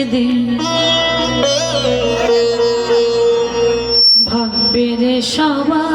একদিন ভাববে রে সবাই